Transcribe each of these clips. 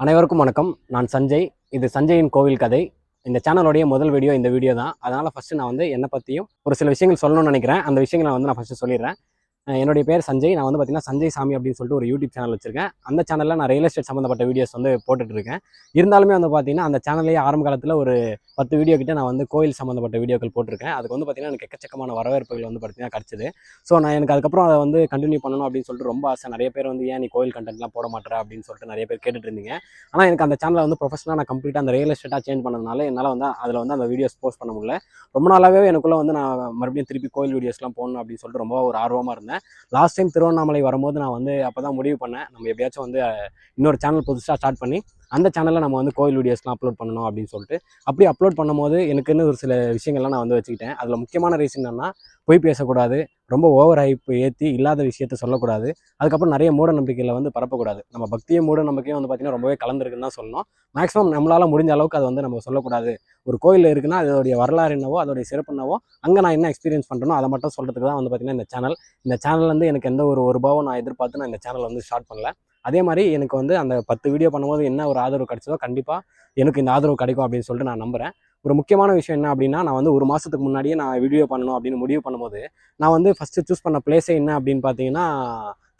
அனைவருக்கும் வணக்கம். நான் சஞ்சய். இது சஞ்சயின் கோவில் கதை. இந்த சேனலோடைய முதல் வீடியோ இந்த வீடியோ தான். அதனால் ஃபஸ்ட்டு நான் வந்து என்னை பற்றியும் ஒரு சில விஷயங்கள் சொல்லணும்னு நினைக்கிறேன். அந்த விஷயங்களை வந்து நான் ஃபஸ்ட்டு சொல்லிடுறேன். என்னுடைய பேர் சஞ்சய். நான் வந்து பார்த்தீங்கன்னா சஞ்சய் சாமி அப்படின்னு சொல்லிட்டு ஒரு யூடியூப் சேனல் வச்சிருக்கேன். அந்த சேனலில் நான் ரியல் எஸ்டேட் சம்மந்தப்பட்ட வீடியோஸ் வந்து போட்டுட்ருக்கேன் இருந்தாலுமே வந்து பார்த்தீங்கன்னா அந்த சேனல்லேயே ஆரம்ப காலத்தில் ஒரு பத்து வீடியோ கிட்ட நான் வந்து கோயில் சம்மந்தப்பட்ட வீடியோக்கள் போட்டிருக்கேன். அதுக்கு வந்து பார்த்தீங்கன்னா எனக்கு எக்கச்சக்கமான வரவேற்புகள் வந்து பார்த்தீங்கன்னா கிடச்சிது. ஸோ நான் எனக்கு அதுக்கப்புறம் அதை வந்து கண்டினியூ பண்ணணும் அப்படின்னு சொல்லிட்டு ரொம்ப ஆசை. நிறைய பேர் வந்து ஏன் நீ கோயில் கண்டென்ட்லாம் போட மாட்டேற? அப்படின்னு சொல்லிட்டு நிறைய பேர் கேட்டுட்டு இருந்தீங்க. ஆனால் எனக்கு அந்த சேனலை வந்து ப்ரொஃபஷனாக நான் கம்ப்ளீட்டாக அந்த ரியல் எஸ்டேட்டாக சேஞ்ச் பண்ணதுனால என்னால் வந்து அதில் வந்து அந்த வீடியோஸ் போஸ்ட் பண்ண முடியல. ரொம்ப நாளாகவே எனக்குள்ளே வந்து நான் மறுபடியும் திருப்பி கோயில் வீடியோஸ்லாம் போடணும் அப்படின்னு சொல்லிட்டு ரொம்ப ஒரு ஆர்வமாக இருந்தேன். லாஸ்ட் டைம் திருவண்ணாமலை வரும்போது நான் வந்து அப்போ தான் முடிவு பண்ணேன். நம்ம எப்படியாச்சும் வந்து இன்னொரு சேனல் புதுசாக ஸ்டார்ட் பண்ணி அந்த சேனலில் நம்ம வந்து கோயில் வீடியோஸ்லாம் அப்லோட் பண்ணணும் அப்படின்னு சொல்லிட்டு அப்படி அப்லோட் பண்ணும்போது எனக்குன்னு ஒரு சில விஷயங்கள்லாம் நான் வந்து வச்சுக்கிட்டேன். அதில் முக்கியமான ரீசன் என்னன்னா பொய் பேசக்கூடாது ரொம்ப ஓவர் ஹைப் ஏற்றி இல்லாத விஷயத்த சொல்லக்கூடாது. அதுக்கப்புறம் நிறைய மூட நம்பிக்கைகளை வந்து பரப்பக்கூடாது. நம்ம பக்தியும் மூட நம்பிக்கையும் வந்து பார்த்திங்கன்னா ரொம்பவே கலந்துருக்குன்னு தான் சொல்லணும். மேக்ஸிமம் நம்மளால் முடிஞ்ச அளவுக்கு அதை வந்து நம்ம சொல்லக்கூடாது. ஒரு கோயில் இருக்குன்னா அதோடைய வரலாறு என்னவோ அதோடைய சிறப்பு என்னவோ அங்கே நான் என்ன எக்ஸ்பீரியன்ஸ் பண்ணுறனோ அதை மட்டும் சொல்கிறதுக்கு தான் வந்து பார்த்திங்கன்னா இந்த சேனல் இந்த சேனல் வந்து எனக்கு எந்த ஒரு ஒரு ரூபாவும் நான் எதிர்பார்த்து நான் இந்த சேனல் வந்து ஸ்டார்ட் பண்ணல. அதே மாதிரி எனக்கு வந்து அந்த பத்து வீடியோ பண்ணும்போது என்ன ஒரு ஆதரவு கிடைச்சதோ கண்டிப்பாக எனக்கு இந்த ஆதரவு கிடைக்கும் அப்படின்னு சொல்லிட்டு நான் நம்புகிறேன் ஒரு முக்கியமான விஷயம் என்ன அப்படின்னா நான் வந்து ஒரு மாதத்துக்கு முன்னாடியே நான் வீடியோ பண்ணணும் அப்படின்னு முடிவு பண்ணும்போது நான் வந்து ஃபஸ்ட்டு சூஸ் பண்ண பிளேஸே என்ன அப்படின்னு பார்த்தீங்கன்னா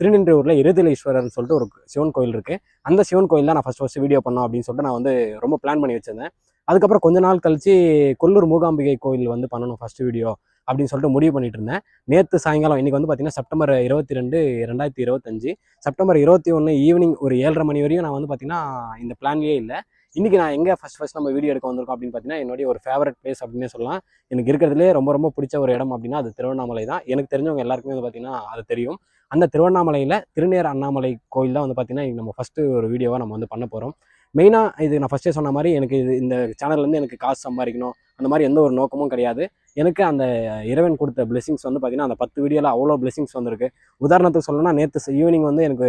திருநின்றூரில் இருதலீஸ்வரர்னு சொல்லிட்டு ஒரு சிவன் கோயில் இருக்குது அந்த சிவன் கோயில் தான் நான் ஃபஸ்ட் ஃபஸ்ட்டு வீடியோ பண்ணோம் அப்படின்னு சொல்லிட்டு நான் வந்து ரொம்ப பிளான் பண்ணி வச்சிருந்தேன். அதுக்கப்புறம் கொஞ்ச நாள் கழிச்சு கொல்லூர் மூகாம்பிகை கோயில் வந்து பண்ணணும் ஃபஸ்ட்டு வீடியோ அப்படின்னு சொல்லிட்டு முடிவு பண்ணிட்டு இருந்தேன். நேற்று சாயங்காலம் இன்றைக்கி வந்து பார்த்தீங்கன்னா செப்டம்பர் இருபத்தி ரெண்டு ரெண்டாயிரத்தி இருபத்தஞ்சு. செப்டம்பர் இருபத்தி ஒன்று ஈவினிங் ஒரு ஏழரை மணி வரையும் நான் வந்து பார்த்தீங்கன்னா இந்த பிளான்லேயே இல்லை. இன்றைக்கி நான் எங்கே ஃபஸ்ட் ஃபஸ்ட் நம்ம வீடியோ எடுக்க வந்திருக்கோம் அப்படின்னு பார்த்தீங்கன்னா என்னுடைய ஒரு ஃபேவரட் பிளேஸ் அப்படின்னே சொல்லலாம். எனக்கு இருக்கிறதுலே ரொம்ப ரொம்ப பிடிச்ச ஒரு இடம் அப்படின்னா அது திருவண்ணாமலை தான். எனக்கு தெரிஞ்சவங்க எல்லாருக்குமே வந்து பார்த்தீங்கன்னா அது தெரியும். அந்த திருவண்ணாமலையில் திருநேர் அண்ணாமலை கோயில் தான் வந்து பார்த்தீங்கன்னா இன்னைக்கு நம்ம ஃபஸ்ட்டு ஒரு வீடியோவாக நம்ம வந்து பண்ண போகிறோம் மெயினாக இது நான் ஃபஸ்ட்டே சொன்ன மாதிரி எனக்கு இது இந்த சேனல்லேருந்து எனக்கு காசு சம்பாதிக்கணும். அந்த மாதிரி எந்த ஒரு நோக்கமும் கிடையாது. எனக்கு அந்த இறைவன் கொடுத்த பிளெஸிங்ஸ் வந்து பார்த்திங்கன்னா அந்த பத்து வீடியோவில் அவ்வளோ பிளெஸிங்ஸ் வந்திருக்கு. உதாரணத்துக்கு சொல்லணும்னா நேற்று ஈவினிங் வந்து எனக்கு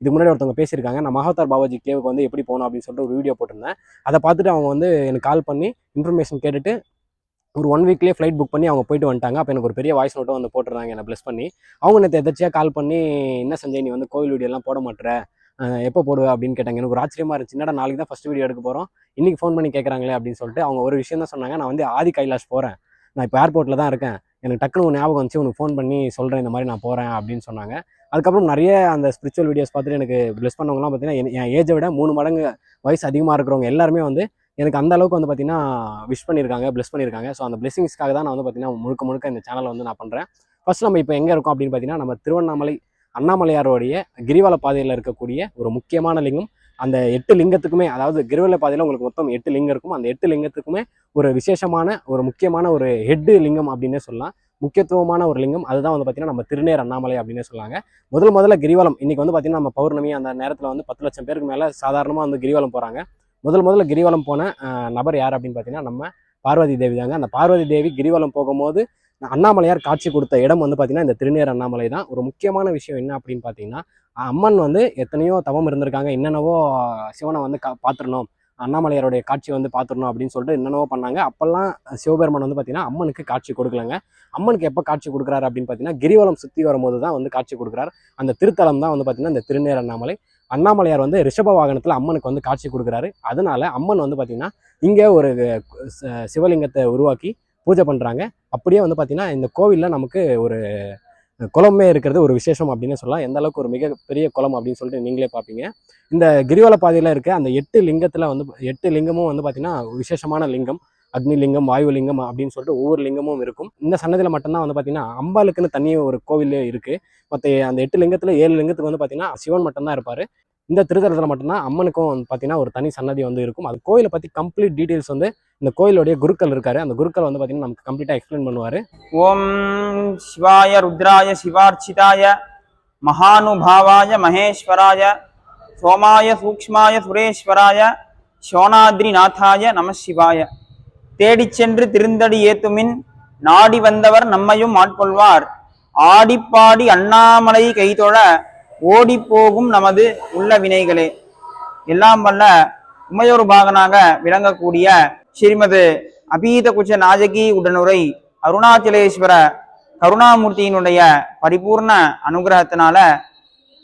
இதுக்கு முன்னாடி ஒருத்தவங்க பேசியிருக்காங்க. நான் மகாத்தார் பாபாஜி கேவுக்கு வந்து எப்படி போகணும் அப்படின்னு சொல்லிட்டு ஒரு வீடியோ போட்டிருந்தேன். அதை பார்த்துட்டு அவங்க வந்து எனக்கு கால் பண்ணி இன்ஃபர்மேஷன் கேட்டுட்டு ஒரு ஒன் வீக்லேயே ஃப்ளைட் புக் பண்ணி அவங்க போயிட்டு வந்துட்டாங்க. அப்போ எனக்கு ஒரு பெரிய வாய்ஸ் நோட்டும் வந்து போட்டுருந்தாங்க என்னை ப்ளஸ் பண்ணி. அவங்க நேற்று எதாச்சியாக கால் பண்ணி என்ன சஞ்சய் நீ வந்து கோவில் வீடியோலாம் போட மாட்டேற? எப்போ போடுவ அப்படின்னு கேட்டாங்க. எனக்கு ஒரு ஆச்சரியமாக இருந்துச்சு. என்னடா நாளைக்கு தான் ஃபஸ்ட் வீடியோ எடுக்க போகிறோம் இன்றைக்கி ஃபோன் பண்ணி கேட்குறாங்களே அப்படின்னு சொல்லிட்டு அவங்க ஒரு விஷயம் தான் சொன்னாங்க. நான் வந்து ஆதி கைலாஷ் போகிறேன் நான் இப்போ ஏர்போர்ட்டில் தான் இருக்கேன். எனக்கு டக்குனு ஞாபகம் வந்துச்சு. உனக்கு ஃபோன் பண்ணி சொல்கிறேன் இந்த மாதிரி நான் போகிறேன் அப்படின்னு சொன்னாங்க. அதுக்கப்புறம் நிறைய அந்த ஸ்பிரிச்சுவல் வீடியோஸ் பார்த்துட்டு எனக்கு ப்ளஸ் பண்ணவங்கலாம் பார்த்தீங்கன்னா என் ஏஜை விட மூணு மடங்கு வயசு அதிகமாக இருக்கிறவங்க எல்லாருமே வந்து எனக்கு அந்த அளவுக்கு வந்து பார்த்தீங்கன்னா விஷ் பண்ணியிருக்காங்க ப்ளஸ் பண்ணியிருக்காங்க. ஸோ அந்த பிளெஸிங்ஸ்க்காக தான் நான் வந்து பார்த்தீங்கன்னா முழுக்க முழுக்க இந்த சேனலை வந்து நான் பண்ணுறேன் ஃபஸ்ட் நம்ம இப்போ எங்கே இருக்கோம் அப்படின்னு பார்த்தீங்கன்னா நம்ம திருவண்ணாமலை அண்ணாமலையாரோடைய கிரிவல பாதையில் இருக்கக்கூடிய ஒரு முக்கியமான லிங்கம். அந்த எட்டு லிங்கத்துக்குமே அதாவது கிரிவல பாதையில் உங்களுக்கு மொத்தம் எட்டு லிங்கம் இருக்கும். அந்த எட்டு லிங்கத்துக்குமே ஒரு விசேஷமான ஒரு முக்கியமான ஒரு ஹெட்டு லிங்கம் அப்படின்னே சொல்லலாம். முக்கியத்துவமான ஒரு லிங்கம். அதுதான் வந்து பார்த்தீங்கன்னா நம்ம திருநேர் அண்ணாமலை அப்படின்னு சொல்லுவாங்க முதல் முதல்ல கிரிவலம். இன்னைக்கு வந்து பார்த்தீங்கன்னா நம்ம பௌர்ணமி அந்த நேரத்தில் வந்து பத்து லட்சம் பேருக்கு மேலே சாதாரணமாக வந்து கிரிவலம் போகிறாங்க முதல் முதல்ல கிரிவலம் போன நபர் யார் அப்படின்னு பார்த்தீங்கன்னா நம்ம பார்வதி தேவி தாங்க. அந்த பார்வதி தேவி கிரிவலம் போகும்போது அண்ணாமலையார் காட்சி கொடுத்த இடம் வந்து பார்த்தீங்கன்னா இந்த திருநேர் அண்ணாமலை தான். ஒரு முக்கியமான விஷயம் என்ன அப்படின்னு பார்த்தீங்கன்னா அம்மன் வந்து எத்தனையோ தவம் இருந்திருக்காங்க. என்னென்னவோ சிவனை வந்து கா பார்த்துடணும். அண்ணாமலையாருடைய காட்சி வந்து பார்த்துடணும் அப்படின்னு சொல்லிட்டு என்னென்னவோ பண்ணாங்க. அப்போல்லாம் சிவபெருமான் வந்து பார்த்தீங்கன்னா அம்மனுக்கு காட்சி கொடுக்கலங்க. அம்மனுக்கு எப்போ காட்சி கொடுக்குறாரு அப்படின்னு பார்த்தீங்கன்னா கிரிவலம் சுற்றி வரும்போது தான் வந்து காட்சி கொடுக்குறாரு. அந்த திருத்தலம் தான் வந்து பார்த்தீங்கன்னா இந்த திருநேர் அண்ணாமலை. அண்ணாமலையார் வந்து ரிஷப வாகனத்தில் அம்மனுக்கு வந்து காட்சி கொடுக்குறாரு. அதனால அம்மன் வந்து பார்த்தீங்கன்னா இங்கே ஒரு சிவலிங்கத்தை உருவாக்கி பூஜை பண்ணுறாங்க அப்படியே வந்து பார்த்திங்கன்னா இந்த கோவிலில் நமக்கு ஒரு குளமே இருக்கிறது ஒரு விசேஷம் அப்படின்னு சொல்லலாம். எந்த அளவுக்கு ஒரு மிகப்பெரிய குளம் அப்படின்னு சொல்லிட்டு நீங்களே பார்ப்பீங்க இந்த கிரிவல பாதையில் இருக்க அந்த எட்டு லிங்கத்தில் வந்து எட்டு லிங்கமும் வந்து பார்த்தீங்கன்னா விசேஷமான லிங்கம் அக்னி லிங்கம் வாயு லிங்கம் அப்படின்னு சொல்லிட்டு ஒவ்வொரு லிங்கமும் இருக்கும். இந்த சன்னதியில் மட்டும்தான் வந்து பார்த்தீங்கன்னா அம்பாளுக்குன்னு தனி ஒரு கோவிலே இருக்குது மற்ற அந்த எட்டு லிங்கத்தில் ஏழு லிங்கத்துக்கு வந்து பார்த்தீங்கன்னா சிவன் மட்டும்தான் இருப்பார். இந்த திருத்தலத்தில் மட்டும்தான் அம்மனுக்கும் வந்து பார்த்தீங்கன்னா ஒரு தனி சன்னதி வந்து இருக்கும். அது கோயிலை பற்றி கம்ப்ளீட் டீட்டெயில்ஸ் வந்து இந்த கோயிலுடைய குருக்கள் இருக்காரு. அந்த குருக்கள் வந்து பார்த்தீங்கன்னா நமக்கு கம்ப்ளீட்டாக எக்ஸ்பிளைன் பண்ணுவார். ஓம் சிவாய ருத்ராய சிவார்ச்சிதாய மகானுபாவாய மகேஸ்வராய சோமாய சூக்ஷ்மாய சுரேஸ்வராய சோனாத்ரிநாதாய நம சிவாய தேடி சென்று திருந்தடி ஏத்துமின் நாடி வந்தவர் நம்மையும் ஆட்கொள்வார். ஆடிப்பாடி அண்ணாமலை கைதொழ ஓடிப்போகும் நமது உள்ள வினைகளே எல்லாம் வல்ல உமையொரு பாகனாக விளங்கக்கூடிய ஸ்ரீமது அபீத குச்ச நாஜகி உடனுரை அருணாச்சலேஸ்வர கருணாமூர்த்தியினுடைய பரிபூர்ண அனுகிரகத்தினால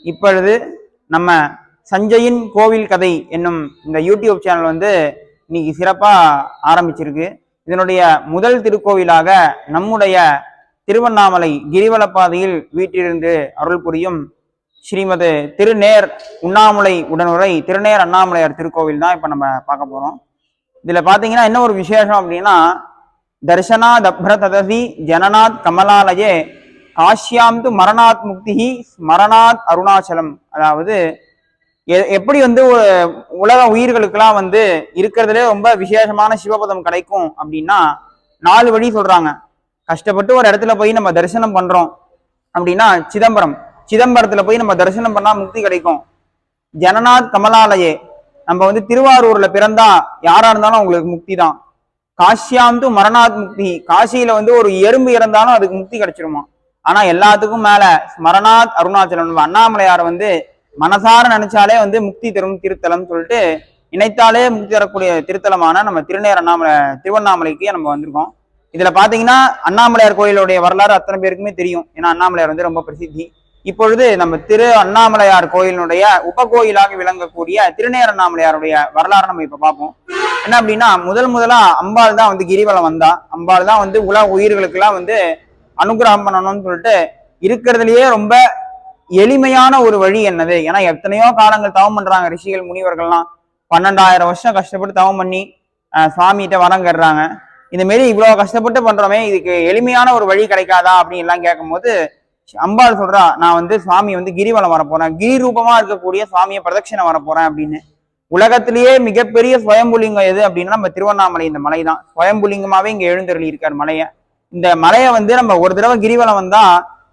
இப்பொழுது நம்ம சஞ்சயின் கோவில் கதை என்னும் இந்த யூடியூப் சேனல் வந்து இன்னைக்கு சிறப்பாக ஆரம்பிச்சிருக்கு. இதனுடைய முதல் திருக்கோவிலாக நம்முடைய திருவண்ணாமலை கிரிவலப்பாதையில் வீட்டிலிருந்து அருள் புரியும் ஸ்ரீமது திருநேர் உண்ணாமலை உடனுரை திருநேர் அண்ணாமலையார் திருக்கோவில் தான் இப்போ நம்ம பார்க்க போகிறோம் இதில் பார்த்தீங்கன்னா என்ன ஒரு விசேஷம் அப்படின்னா தர்சனாத் அப்ரததி ஜனநாத் கமலாலயே காஷ்யாம் து மரணாத் முக்தி ஸ்மரணாத் அருணாச்சலம். அதாவது எ- எப்படி வந்து ஒரு உலக உயிர்களுக்கெல்லாம் வந்து இருக்கிறதுலே ரொம்ப விசேஷமான சிவபதம் கிடைக்கும் அப்படின்னா நாலு வழி சொல்றாங்க. கஷ்டப்பட்டு ஒரு இடத்துல போய் நம்ம தரிசனம் பண்றோம் அப்படின்னா சிதம்பரம். சிதம்பரத்துல போய் நம்ம தரிசனம் பண்ணா முக்தி கிடைக்கும். ஜனநாத் கமலாலயே நம்ம வந்து திருவாரூர்ல பிறந்தா யாரா இருந்தாலும் அவங்களுக்கு முக்தி தான். காஷ்யாம் து மரணாத் முக்தி. காசியில வந்து ஒரு எறும்பு இறந்தாலும் அதுக்கு முக்தி கிடைச்சிருமா? ஆனா எல்லாத்துக்கும் மேல மரணாத் அருணாச்சலம் அண்ணாமலையார் வந்து மனசார நினைச்சாலே வந்து முக்தி தரும் திருத்தலம் சொல்லிட்டு நினைத்தாலே முக்தி தரக்கூடிய திருத்தலமான நம்ம திருநேர் அண்ணாமலை திருவண்ணாமலைக்கு நம்ம வந்திருக்கோம். இதுல பாத்தீங்கன்னா அண்ணாமலையார் கோயிலுடைய வரலாறு அத்தனை பேருக்குமே தெரியும். ஏன்னா அண்ணாமலையார் வந்து ரொம்ப பிரசித்தி. இப்பொழுது நம்ம திரு அண்ணாமலையார் கோயிலினுடைய உபகோயிலாக விளங்கக்கூடிய திருநேர் அண்ணாமலையாருடைய வரலாறு நம்ம இப்ப பார்ப்போம். என்ன அப்படின்னா முதல் முதலா அம்பாள் தான் வந்து கிரிவலம் வந்தா. அம்பாள் தான் வந்து உலக உயிர்களுக்கெல்லாம் வந்து அனுகிரகம் பண்ணணும்னு சொல்லிட்டு இருக்கிறதுலயே ரொம்ப எளிமையான ஒரு வழி என்னது? ஏன்னா எத்தனையோ காலங்கள் தவம் பண்றாங்க ரிஷிகள் முனிவர்கள்லாம். பன்னெண்டாயிரம் வருஷம் கஷ்டப்பட்டு தவம் பண்ணி சுவாமிகிட்ட வரம் கட்டுறாங்க இந்த மாரி இவ்வளவு கஷ்டப்பட்டு பண்றோமே இதுக்கு எளிமையான ஒரு வழி கிடைக்காதா அப்படின்னு எல்லாம் கேட்கும்போது அம்பாள் சொல்றா நான் வந்து சுவாமி வந்து கிரிவலம் வர போறேன் கிரி ரூபமா இருக்கக்கூடிய சுவாமியை பிரதட்சிணம் வர போறேன் அப்படின்னு. உலகத்திலேயே மிகப்பெரிய சுயம்புலிங்கம் எது அப்படின்னா நம்ம திருவண்ணாமலை இந்த மலை தான். சுயம்புலிங்கமாவே இங்க எழுந்தருளி இருக்கார் மலையை. இந்த மலையை வந்து நம்ம ஒரு தடவை கிரிவலம் வந்தா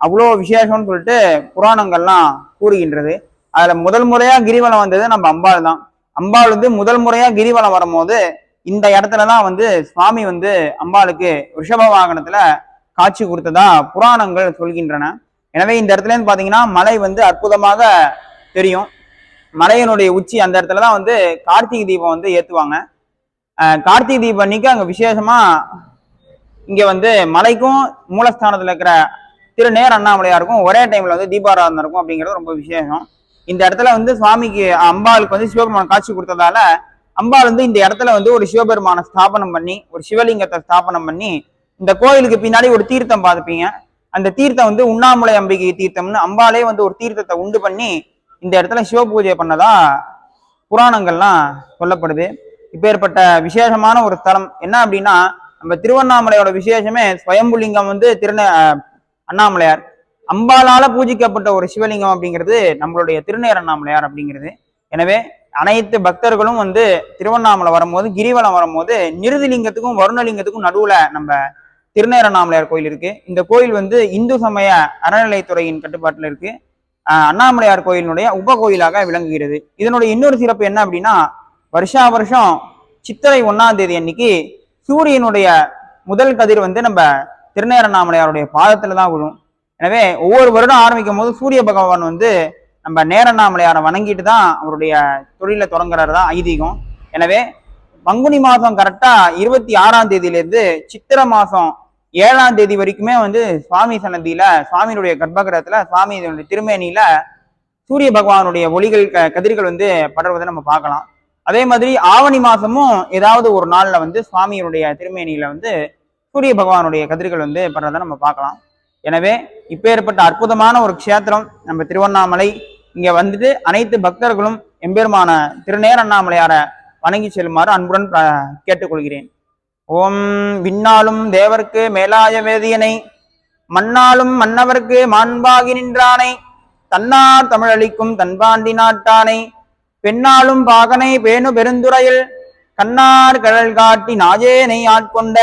அவ்வளோ விசேஷம்னு சொல்லிட்டு புராணங்கள்லாம் கூறுகின்றது. அதுல முதல் முறையா கிரிவலம் வந்தது நம்ம அம்பாள் தான். அம்பாள் வந்து முதல் முறையா கிரிவலம் வரும்போது இந்த இடத்துல தான் வந்து சுவாமி வந்து அம்பாளுக்கு ரிஷப வாகனத்துல காட்சி கொடுத்ததா புராணங்கள் சொல்கின்றன. எனவே இந்த இடத்துல இருந்து மலை வந்து அற்புதமாக தெரியும். மலையினுடைய உச்சி அந்த இடத்துல தான் வந்து கார்த்திகை தீபம் வந்து ஏற்றுவாங்க கார்த்திகை தீபம் அன்னைக்கு அங்கே விசேஷமாக இங்கே வந்து மலைக்கும் மூலஸ்தானத்தில் இருக்கிற திருநேர் அண்ணாமலையாருக்கும் ஒரே டைமில் வந்து தீபாராதனை இருக்கும் அப்படிங்கிறது ரொம்ப விசேஷம். இந்த இடத்துல வந்து சுவாமிக்கு அம்பாளுக்கு வந்து சிவபெருமான் காட்சி கொடுத்ததால அம்பாள் வந்து இந்த இடத்துல வந்து ஒரு சிவபெருமானை ஸ்தாபனம் பண்ணி ஒரு சிவலிங்கத்தை ஸ்தாபனம் பண்ணி இந்த கோயிலுக்கு பின்னாடி ஒரு தீர்த்தம் பார்த்துப்பீங்க. அந்த தீர்த்தம் வந்து உண்ணாமலை அம்பிகை தீர்த்தம்னு அம்பாலே வந்து ஒரு தீர்த்தத்தை உண்டு பண்ணி இந்த இடத்துல சிவ பூஜை பண்ணதா புராணங்கள்லாம் சொல்லப்படுது. இப்பேற்பட்ட விசேஷமான ஒரு ஸ்தலம். என்ன அப்படின்னா நம்ம திருவண்ணாமலையோட விசேஷமே ஸ்வயம்புலிங்கம் வந்து திருந அண்ணாமலையார். அம்பாளால பூஜிக்கப்பட்ட ஒரு சிவலிங்கம் அப்படிங்கிறது நம்மளுடைய திருநேர் அண்ணாமலையார் அப்படிங்கிறது. எனவே அனைத்து பக்தர்களும் வந்து திருவண்ணாமலை வரும்போது கிரிவலம் வரும்போது நிருதிலிங்கத்துக்கும் வருணலிங்கத்துக்கும் நடுவுல நம்ம திருநேர் கோயில் இருக்கு. இந்த கோயில் வந்து இந்து சமய அறநிலைத்துறையின் கட்டுப்பாட்டில் இருக்கு. அண்ணாமலையார் கோயிலினுடைய உப கோயிலாக விளங்குகிறது. இதனுடைய இன்னொரு சிறப்பு என்ன அப்படின்னா வருஷா வருஷம் சித்திரை ஒன்னாம் தேதி அன்னைக்கு சூரியனுடைய முதல் கதிர் வந்து நம்ம திருநேரண்ணாமலையாருடைய பாதத்துல தான் விழும். எனவே ஒவ்வொரு வருடம் ஆரம்பிக்கும் போது சூரிய பகவான் வந்து நம்ம நேரண்ணாமலையாரை வணங்கிட்டு தான் அவருடைய தொழிலை தொடங்குறது தான் ஐதீகம். எனவே பங்குனி மாதம் கரெக்டாக இருபத்தி ஆறாம் தேதியிலேருந்து சித்திரை மாதம் ஏழாம் தேதி வரைக்குமே வந்து சுவாமி சன்னதியில சுவாமியினுடைய கர்ப்பகிரகத்துல சுவாமி திருமேனியில சூரிய பகவானுடைய ஒளிகள் க- கதிர்கள் வந்து படர்வதை நம்ம பார்க்கலாம். அதே மாதிரி ஆவணி மாசமும் ஏதாவது ஒரு நாள்ல வந்து சுவாமியினுடைய திருமேனியில வந்து சூரிய பகவானுடைய கதிர்கள் வந்து படுறதை நம்ம பார்க்கலாம். எனவே இப்பேற்பட்ட அற்புதமான ஒரு க்ஷேத்திரம் நம்ம திருவண்ணாமலை. இங்க வந்துட்டு அனைத்து பக்தர்களும் எம்பெருமான திருநேர் அண்ணாமலையாரை வணங்கி செல்லுமாறு அன்புடன் கேட்டுக்கொள்கிறேன். ஓம் விண்ணாலும் தேவர்க்கு மேலாய வேதியனை மண்ணாலும் மன்னவர்க்கு மாண்பாகி நின்றானை தன்னார் தமிழளிக்கும் தன்பாண்டி நாட்டானை பெண்ணாலும் பாகனை பேணு பெருந்துறையில் கண்ணார் கழல் காட்டி நாஜேனை ஆட்கொண்ட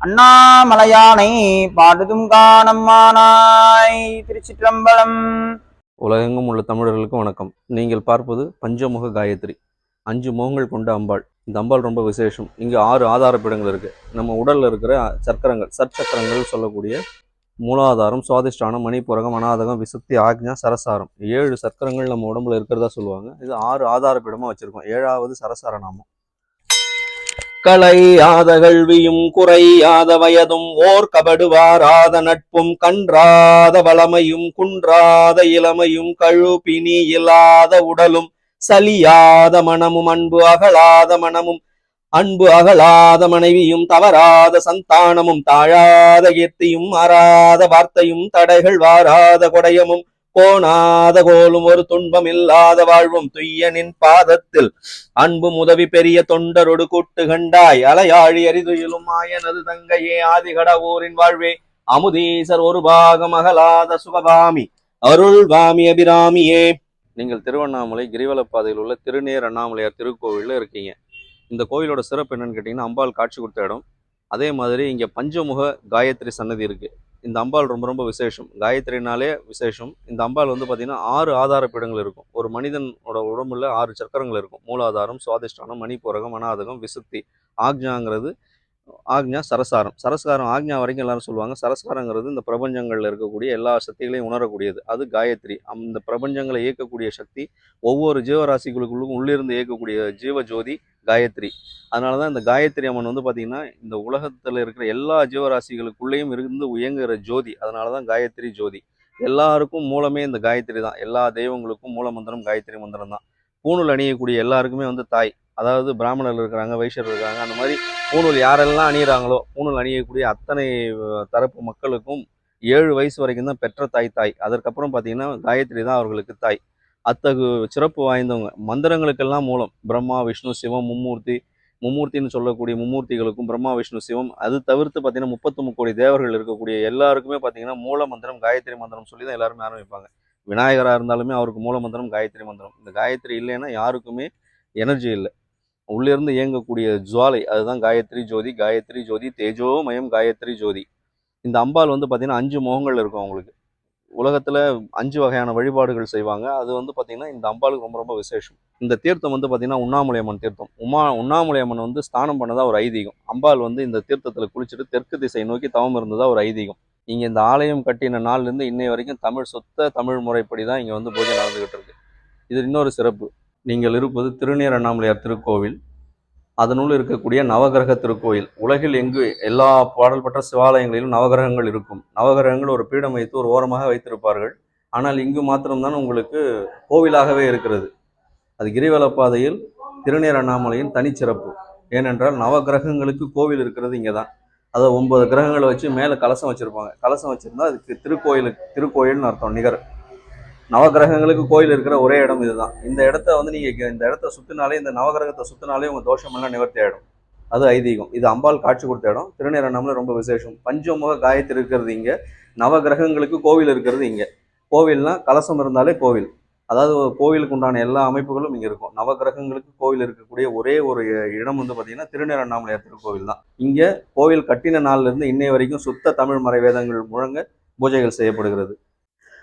அண்ணாமலையானை பாடுதும் காணம்மானாய் திருச்சிற்றம்பலம். உலகெங்கும் உள்ள தமிழர்களுக்கு வணக்கம். நீங்கள் பார்ப்பது பஞ்சமுக காயத்ரி. அஞ்சு முகங்கள் கொண்ட அம்பாள். இந்த அம்பாள் ரொம்ப விசேஷம். இங்கே ஆறு ஆதாரப்பீடங்கள் இருக்குது நம்ம உடலில் இருக்கிற சக்கரங்கள் சற்சக்கரங்கள் சொல்லக்கூடிய மூலாதாரம் சுவாதிஷ்டானம் மணிப்புரகம் அநாதகம் விசுக்தி ஆக்ஞா சரசாரம். ஏழு சக்கரங்கள் நம்ம உடம்புல இருக்கிறதா சொல்லுவாங்க. இது ஆறு ஆதாரப்பீடமாக வச்சுருக்கோம். ஏழாவது சரசார நாமம். கலையாத கல்வியும் குறையாத வயதும் ஓர் கபடுவாராத நட்பும் கன்றாத வளமையும் குன்றாத இளமையும் கழுப்பினி இல்லாத உடலும் சலியாத மனமும் அன்பு அகலாத மனமும் அன்பு அகலாத மனைவியும் தவறாத சந்தானமும் தாழாத கீர்த்தியும் மாறாத வார்த்தையும் தடைகள் வாராத கொடையமும் கோணாத கோலும் ஒரு துன்பம் இல்லாத வாழ்வும் துய்யனின் பாதத்தில். அன்பு உதவி பெரிய தொண்டரொடு கூட்டு கண்டாய் அலையாழி அரிதுயிலும் மாயனது தங்கையே ஆதிகடவூரின் வாழ்வே அமுதீசர் ஒரு பாகம் அகலாத சுகபாமி அருள்வாமி அபிராமியே. நீங்கள் திருவண்ணாமலை கிரிவலப்பாதையில் உள்ள திருநேர் அண்ணாமலையார் திருக்கோவிலில் இருக்கீங்க. இந்த கோவிலோட சிறப்பு என்னன்னு கேட்டிங்கன்னா அம்பாள் காட்சி கொடுத்த இடம். அதே மாதிரி இங்கே பஞ்சமுக காயத்ரி சன்னதி இருக்குது இந்த அம்பாள் ரொம்ப ரொம்ப விசேஷம். காயத்ரினாலே விசேஷம். இந்த அம்பாள் வந்து பார்த்திங்கன்னா ஆறு ஆதார பீடங்கள் இருக்கும். ஒரு மனிதனோட உடம்புல ஆறு சக்கரங்கள் இருக்கும். மூலாதாரம் சுவாதிஷ்டானம் மணிப்பூரகம் மனாதகம் விசுத்தி ஆக்ஞாங்கிறது ஆக்ஞா சரசாரம் சரஸ்காரம் ஆக்ஞா வரைக்கும் எல்லாரும் சொல்லுவாங்க. சரஸ்காரங்கிறது இந்த பிரபஞ்சங்களில் இருக்கக்கூடிய எல்லா சக்திகளையும் உணரக்கூடியது. அது காயத்ரி. அந்த பிரபஞ்சங்களை இயக்கக்கூடிய சக்தி ஒவ்வொரு ஜீவராசிகளுக்குள்ளும் உள்ளிருந்து இயக்கக்கூடிய ஜீவ ஜோதி காயத்ரி. அதனால தான் இந்த காயத்ரி அம்மன் வந்து பார்த்திங்கன்னா இந்த உலகத்தில் இருக்கிற எல்லா ஜீவராசிகளுக்குள்ளேயும் இருந்து இயங்குகிற ஜோதி. அதனால தான் காயத்ரி ஜோதி. எல்லாருக்கும் மூலமே இந்த காயத்ரி தான். எல்லா தெய்வங்களுக்கும் மூல மந்திரம் காயத்ரி மந்திரம் தான். பூணூல் அணியக்கூடிய எல்லாருக்குமே வந்து தாய். அதாவது பிராமணர்கள் இருக்கிறாங்க வைஷ்யர் இருக்காங்க அந்த மாதிரி பூணூல் யாரெல்லாம் அணியிறாங்களோ பூணூல் அணியக்கூடிய அத்தனை தரப்பு மக்களுக்கும் ஏழு வயசு வரைக்கும் தான் பெற்ற தாய் தாய். அதற்கப்புறம் பார்த்தீங்கன்னா காயத்ரி தான் அவர்களுக்கு தாய். அத்தகு சிறப்பு வாய்ந்தவங்க. மந்திரங்களுக்கெல்லாம் மூலம் பிரம்மா விஷ்ணு சிவம் மும்மூர்த்தி மும்மூர்த்தின்னு சொல்லக்கூடிய மும்மூர்த்திகளுக்கும் பிரம்மா விஷ்ணு சிவம் அது தவிர்த்து பார்த்தீங்கன்னா முப்பத்து முக்கோடி தேவர்கள் இருக்கக்கூடிய எல்லாருக்குமே பார்த்தீங்கன்னா மூல மந்திரம் காயத்ரி மந்திரம் சொல்லி தான் எல்லாருமே ஆரம்பிப்பாங்க. விநாயகராக இருந்தாலுமே அவருக்கு மூல மந்திரம் காயத்ரி மந்திரம். இந்த காயத்ரி இல்லைன்னா யாருக்குமே எனர்ஜி இல்லை. உள்ளிருந்து இயங்கக்கூடிய ஜுவாலை அதுதான் காயத்ரி ஜோதி காயத்ரி ஜோதி தேஜோமயம் காயத்ரி ஜோதி. இந்த அம்பாள் வந்து பார்த்திங்கன்னா அஞ்சு முகங்கள் இருக்கும் அவங்களுக்கு. உலகத்தில் அஞ்சு வகையான வழிபாடுகள் செய்வாங்க. அது வந்து பார்த்திங்கன்னா இந்த அம்பாளுக்கு ரொம்ப ரொம்ப விசேஷம். இந்த தீர்த்தம் வந்து பார்த்திங்கன்னா உண்ணாமலையம்மன் தீர்த்தம். உமா உண்ணாமலையம்மன் வந்து ஸ்நானம் பண்ணதா ஒரு ஐதீகம். அம்பாள் வந்து இந்த தீர்த்தத்தில் குளிச்சுட்டு தெற்கு திசை நோக்கி தவம் இருந்ததாக ஒரு ஐதீகம். இங்கே இந்த ஆலயம் கட்டின நாள்லேருந்து இன்னை வரைக்கும் தமிழ் சொத்த தமிழ் முறைப்படி தான் இங்கே வந்து பூஜை நடந்துக்கிட்டு இருக்கு. இது இன்னொரு சிறப்பு. நீங்கள் இருப்பது திருநீர் அண்ணாமலையார் திருக்கோவில். அதனுள் இருக்கக்கூடிய நவகிரக திருக்கோயில் உலகில் எங்கு எல்லா பாடல்பட்ட சிவாலயங்களிலும் நவகிரகங்கள் இருக்கும். நவகிரகங்கள் ஒரு பீடம் வைத்து ஒரு ஓரமாக வைத்திருப்பார்கள். ஆனால் இங்கு மாத்திரம்தான் உங்களுக்கு கோவிலாகவே இருக்கிறது. அது கிரிவலப்பாதையில் திருநீர் அண்ணாமலையின் தனிச்சிறப்பு. ஏனென்றால் நவகிரகங்களுக்கு கோவில் இருக்கிறது இங்கே தான் அதை ஒன்பது கிரகங்களை வச்சு மேலே கலசம் வச்சுருப்பாங்க. கலசம் வச்சுருந்தா அதுக்கு திருக்கோயிலுக்கு திருக்கோயில்னு அர்த்தம் நிகர். நவகிரகங்களுக்கு கோயில் இருக்கிற ஒரே இடம் இதுதான். இந்த இடத்த வந்து நீங்கள் இந்த இடத்த சுற்றினாலே இந்த நவகிரகத்தை சுற்றினாலே உங்கள் தோஷமெல்லாம் நிவர்த்தி ஆகிடும் அது ஐதீகம். இது அம்பாள் காட்சி கொடுத்த இடம். திருநீரணம்ல ரொம்ப விசேஷம். பஞ்சமுக காயத்தில் இருக்கிறது இங்கே. நவகிரகங்களுக்கு கோவில் இருக்கிறது இங்கே. கோவில்னா கலசம் இருந்தாலே கோவில். அதாவது கோவிலுக்கு உண்டான எல்லா அமைப்புகளும் இங்கே இருக்கும். நவகிரகங்களுக்கு கோவில் இருக்கக்கூடிய ஒரே ஒரு இடம் வந்து பார்த்தீங்கன்னா திருநீரண்ணாமலையார் திருக்கோவில் தான். இங்கே கோவில் கட்டின நாள்லேருந்து இன்னை வரைக்கும் சுத்த தமிழ் மறை வேதங்கள் முழங்க பூஜைகள் செய்யப்படுகிறது.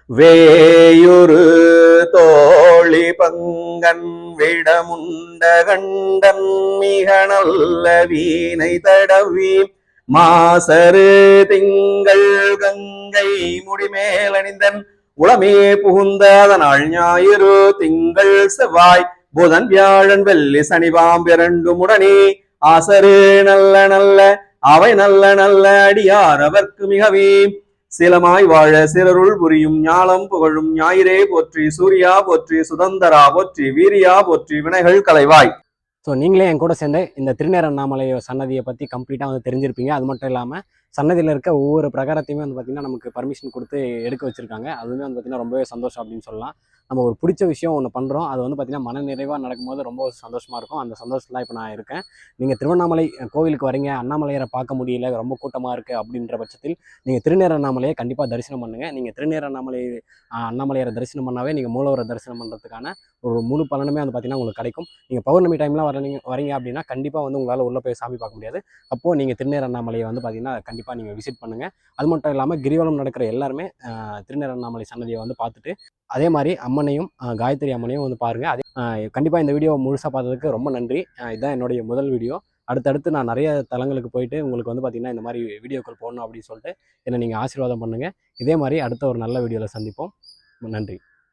வேயுரு தோழி பங்கன் விடமுண்ட கண்டன் மிக நல்ல வீணை தடவி மாசரு திங்கள் கங்கை முடிமேலணிந்தன் உளமே புகுந்த அதனால் ஞாயிறு திங்கள் செவ்வாய் புதன் வியாழன் வெள்ளி சனி பாம்பிரண்டு முடனே ஆசரு நல்ல நல்ல அவை நல்ல நல்ல அடியார் அவர்க்கு மிகவே சீலமாய் வாழ சிறருள் புரியும் ஞாலம் புகழும் ஞாயிறே போற்றி சூர்யா போற்றி சுதந்தரா போற்றி வீரியா போற்றி வினைகள் கலைவாய். ஸோ நீங்களே என் கூட சேர்ந்து இந்த திருநேர அண்ணாமலை சன்னதியை பற்றி கம்ப்ளீட்டாக வந்து தெரிஞ்சிருப்பீங்க. அது மட்டும் இல்லாமல் சன்னதியில் இருக்க ஒவ்வொரு பிரகாரத்தையுமே வந்து பார்த்திங்கன்னா நமக்கு பர்மிஷன் கொடுத்து எடுக்க வச்சுருக்காங்க. அதுவுமே வந்து பார்த்திங்கன்னா ரொம்பவே சந்தோஷம் அப்படின்னு சொல்லலாம். நம்ம ஒரு பிடிச்ச விஷயம் ஒன்று பண்ணுறோம் அது வந்து பார்த்திங்கன்னா மன நிறைவாக நடக்கும்போது ரொம்ப சந்தோஷமாக இருக்கும். அந்த சந்தோஷத்தில் இப்போ நான் இருக்கேன். நீங்கள் திருவண்ணாமலை கோவிலுக்கு வரீங்க. அண்ணாமலையரை பார்க்க முடியல. ரொம்ப கூட்டமாக இருக்குது அப்படின்ற பட்சத்தில் நீங்கள் திருநேர அண்ணாமலையை கண்டிப்பாக தரிசனம் பண்ணுங்கள் நீங்கள் திருநேர அண்ணாமலை அண்ணாமலையரை தரிசனம் பண்ணாவே நீங்கள் மூலவரை தரிசனம் பண்ணுறதுக்கான ஒரு முழு பலனுமே வந்து பார்த்திங்கன்னா உங்களுக்கு கிடைக்கும். நீங்கள் பௌர்ணமி டைம்லாம் வரீங்க வரீங்க அப்படின்னா கண்டிப்பாக வந்து உங்களால் உள்ளே போய் சாமி பார்க்க முடியாது. அப்போது நீங்கள் திருநேர அண்ணாமலையை வந்து பார்த்திங்கன்னா கண்டிப்பாக கண்டிப்பாக நீங்கள் விசிட் பண்ணுங்கள் அது மட்டும் இல்லாமல் கிரிவலம் நடக்கிற எல்லாருமே ஆஹ், திருநேர அண்ணாமலை சன்னதியை வந்து பார்த்துட்டு அதே மாதிரி அம்மனையும் காயத்ரி அம்மனையும் வந்து பாருங்கள் அதே கண்டிப்பாக இந்த வீடியோ முழுசாக பார்த்ததுக்கு ரொம்ப நன்றி. இதுதான் என்னுடைய முதல் வீடியோ அடுத்தடுத்து நான் நிறைய தலங்களுக்கு போயிட்டு உங்களுக்கு வந்து பார்த்திங்கன்னா இந்த மாதிரி வீடியோக்கள் போடணும் அப்படின்னு சொல்லிட்டு என்னை நீங்கள் ஆசீர்வாதம் பண்ணுங்கள் இதே மாதிரி அடுத்த ஒரு நல்ல வீடியோவில் சந்திப்போம். நன்றி.